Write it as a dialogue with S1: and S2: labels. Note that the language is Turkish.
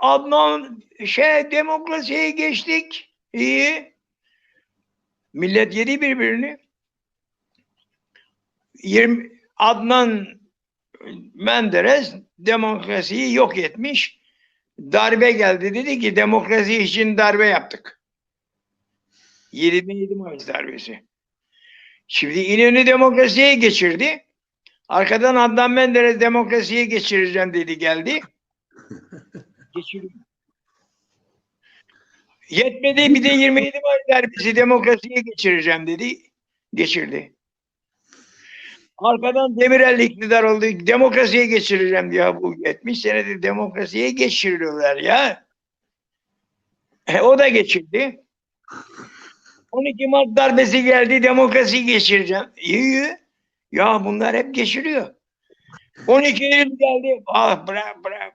S1: Adnan şey demokrasiye geçtik. İyi. Millet yedi birbirini. 20 Adnan Menderes demokrasiyi yok etmiş. Darbe geldi dedi ki demokrasi için darbe yaptık. 27 Mayıs darbesi. Şimdi İnönü demokrasiye geçirdi. Arkadan Adnan Menderes demokrasiye geçireceğim dedi geldi. Geçirdi. Yetmedi bir de 27 Mayıs darbesi demokrasiye geçireceğim dedi. Geçirdi. Arkadan Demirel iktidar oldu. Demokrasiye geçireceğim diye bu 70 senedir demokrasiye geçiriyorlar ya. E, o da geçirdi. 12 Mart darbesi geldi demokrasi geçireceğim. İyi iyi. Ya bunlar hep geçiriyor. 12 Eylül geldi. Ah bırak bırak.